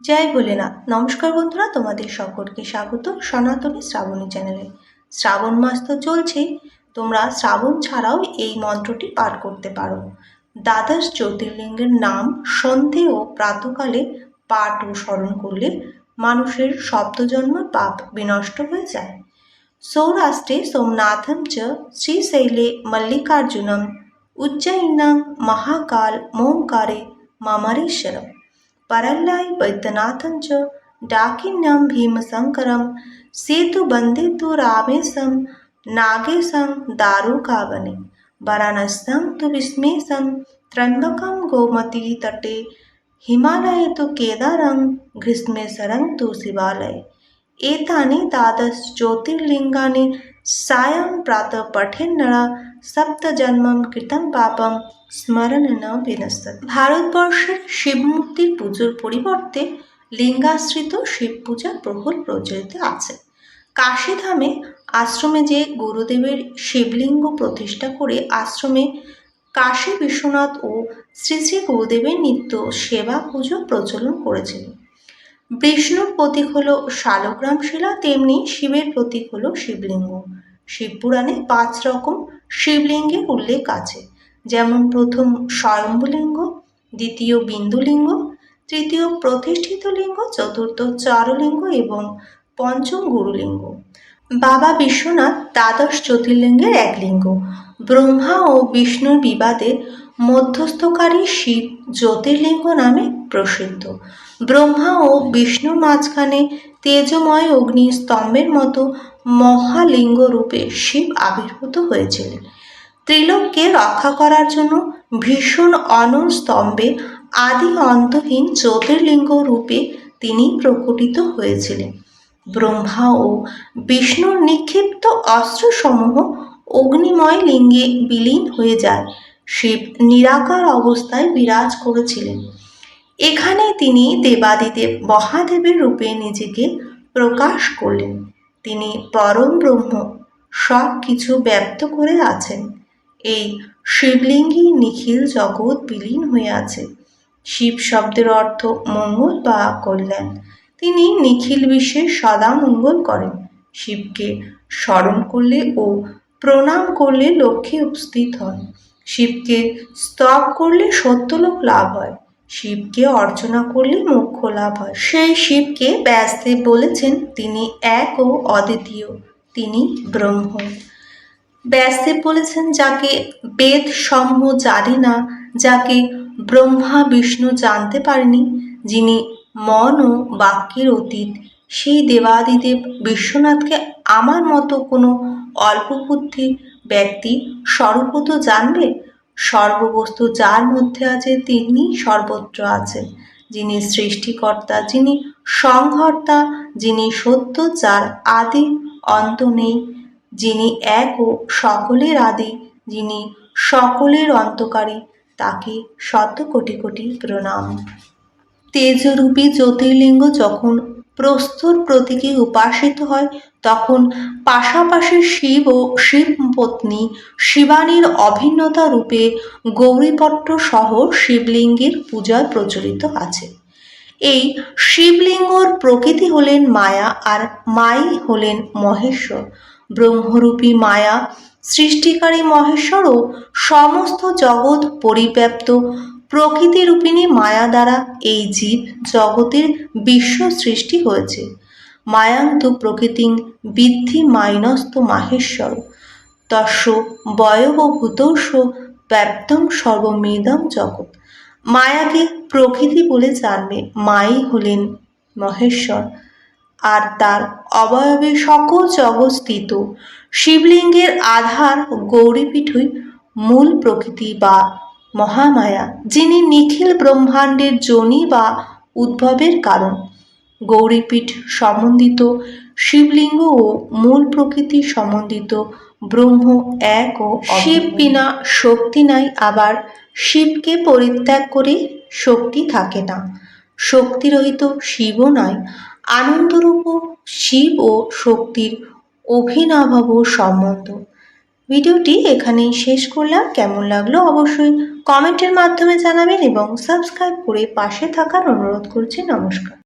জয় ভোলেনাথ। নমস্কার বন্ধুরা, তোমাদের সকলকে স্বাগত সনাতনী শ্রাবণী চ্যানেলে। শ্রাবণ মাস তো চলছেই, তোমরা শ্রাবণ ছাড়াও এই মন্ত্রটি পাঠ করতে পারো। দ্বাদশ জ্যোতির্লিঙ্গের নাম সন্ধে ও প্রাতকালে পাঠ ও স্মরণ করলে মানুষের সপ্তজন্ম পাপ বিনষ্ট হয়ে যায়। সৌরাষ্ট্রে সোমনাথম চ শ্রীশৈলে মল্লিকার্জুনম, উজ্জয়িনাং মহাকাল মোমকারে মামারেশ্বরম। परल्लाई वैद्यनाथं च डाकिन्यं भीमशङ्करं सेतुबन्धे तु रामेशं, नागेशं, दारुकावने, वाराणस्यां तु विस्मेषं त्र्यम्बकं गोमतीतटे हिमालये तु केदारं घृष्मेश्वरं तु शिवालये। एतानि द्वादश ज्योतिर्लिङ्गानि सायं प्रातः पठेन्नः सप्तजन्मं कृतं पापं স্মরণেন বিনশ্বতি ভারতবর্ষের শিবমূর্তির পুজোর পরিবর্তে লিঙ্গাশ্রিত শিব পূজা প্রবল প্রচলিত আছে। কাশীধামে আশ্রমে যে গুরুদেবের শিবলিঙ্গ প্রতিষ্ঠা করে আশ্রমে কাশী বিশ্বনাথ ও শ্রী শ্রী গুরুদেবের নিত্য সেবা পুজো প্রচলন করেছিলেন বিষ্ণুর প্রতীক হল শালগ্রাম শিলা, তেমনি শিবের প্রতীক হল শিবলিঙ্গ। শিবপুরাণে পাঁচ রকম শিবলিঙ্গের উল্লেখ আছে। যেমন প্রথম স্বয়ম্ভুলিঙ্গ, দ্বিতীয় বিন্দুলিঙ্গ, তৃতীয় প্রতিষ্ঠিত লিঙ্গ, চতুর্থ চারলিঙ্গ এবং পঞ্চম গুরুলিঙ্গ। বাবা বিশ্বনাথ দ্বাদশ জ্যোতির্লিঙ্গের এক লিঙ্গ ব্রহ্মা ও বিষ্ণুর বিবাদে মধ্যস্থকারী শিব জ্যোতির্লিঙ্গ নামে প্রসিদ্ধ। ব্রহ্মা ও বিষ্ণুর মাঝখানে তেজময় অগ্নি স্তম্ভের মতো মহালিঙ্গ রূপে শিব আবির্ভূত হয়েছিলেন। ত্রিলোককে রক্ষা করার জন্য ভীষণ অনর স্তম্ভে আদি অন্তহীন জ্যোতির্লিঙ্গ রূপে তিনি প্রকটিত হয়েছিলেন। ব্রহ্মা ও বিষ্ণুর নিক্ষিপ্ত অস্ত্রসমূহ অগ্নিময় লিঙ্গে বিলীন হয়ে যায়। শিব নিরাকার অবস্থায় বিরাজ করেছিলেন। এখানে তিনি দেবাদিদেব মহাদেবের রূপে নিজেকে প্রকাশ করলেন। তিনি পরম ব্রহ্ম সব কিছু ব্যক্ত করে আছেন। এই শিবলিঙ্গই নিখিল জগৎ বিলীন হয়ে আছে শিব শব্দের অর্থ মঙ্গল বা কল্যাণ। তিনি নিখিল বিশ্বের সদা মঙ্গল করেন। শিবকে স্মরণ করলে ও প্রণাম করলে লক্ষ্যে উপস্থিত হন। শিবকে স্তব করলে সত্যলোক লাভ হয়। শিবকে অর্চনা করলে মোক্ষ লাভ হয়। সেই শিবকে ব্যাসদেব বলেছেন, তিনি এক ও অদ্বিতীয়। তিনি ব্রহ্ম। ব্যাসদেব বলেছেন, যাকে বেদ সমূহ জানে না, যাকে ব্রহ্মা বিষ্ণু জানতে পারেনি, যিনি মন ও বাক্যের অতীত, সেই দেবাদিদেব বিশ্বনাথকে আমার মতো কোনো অল্প বুদ্ধি ব্যক্তি স্বরূপত জানবে? সর্ববস্তু যার মধ্যে আছে, তিনি সর্বত্র আছেন। যিনি সৃষ্টিকর্তা, যিনি সংহর্তা, যিনি সত্য, যার আদি অন্ত নেই যিনি এক ও সকলের আদি, যিনি সকলের অন্তকারী, তাকে শত কোটি কোটি প্রণাম। তেজরূপী জ্যোতির্লিঙ্গ যখন প্রস্তর প্রতীকে উপাসিত হয়, তখন পাশাপাশি শিব ও শিবপত্নী শিবানীর অভিন্নতা রূপে গৌরীপট্ট সহ শিবলিঙ্গের পূজা প্রচলিত আছে। এই শিবলিঙ্গর প্রকৃতি হলেন মায়া আর মাই হলেন মহেশ্বর। ব্রহ্মরূপী মায়া, সৃষ্টিকারী মহেশ্বরও সমস্ত জগৎ পরিব্যাপ্ত প্রকৃতিরূপিণী মায়া দ্বারা এই জীব জগতের বিশ্ব সৃষ্টি হয়েছে। মায়ান্ত প্রকৃতিং বিদ্ধি মাইনস্ত মাহেশ্বর। তস্য বয়বভূতস্য ব্যপ্তং সর্বমেদম জগৎ। মায়াকে প্রকৃতি বলে জানবে, মাই হলেন মহেশ্বর। আর তার অবয়বে সকল জগৎ স্থিত শিবলিঙ্গের আধার গৌরীপীঠই মূল প্রকৃতি বা মহামায়া, যিনি নিখিল ব্রহ্মাণ্ডের জনি বা উদ্ভবের কারণ। গৌরীপীঠ সম্বন্ধিত শিবলিঙ্গ ও মূল প্রকৃতি সম্বন্ধিত ব্রহ্ম, এক ও শিব বিনা শক্তি নাই, আবার শিবকে পরিত্যাগ করে শক্তি থাকে না। শক্তিরহিত শিবও নয় আনন্দরূপ শিব ও শক্তির অভিনভাব সম্বন্ধ ভিডিওটি এখানেই শেষ করলাম। কেমন লাগল অবশ্যই কমেন্টের মাধ্যমে জানাবেন এবং সাবস্ক্রাইব করে পাশে থাকার অনুরোধ করছি। নমস্কার।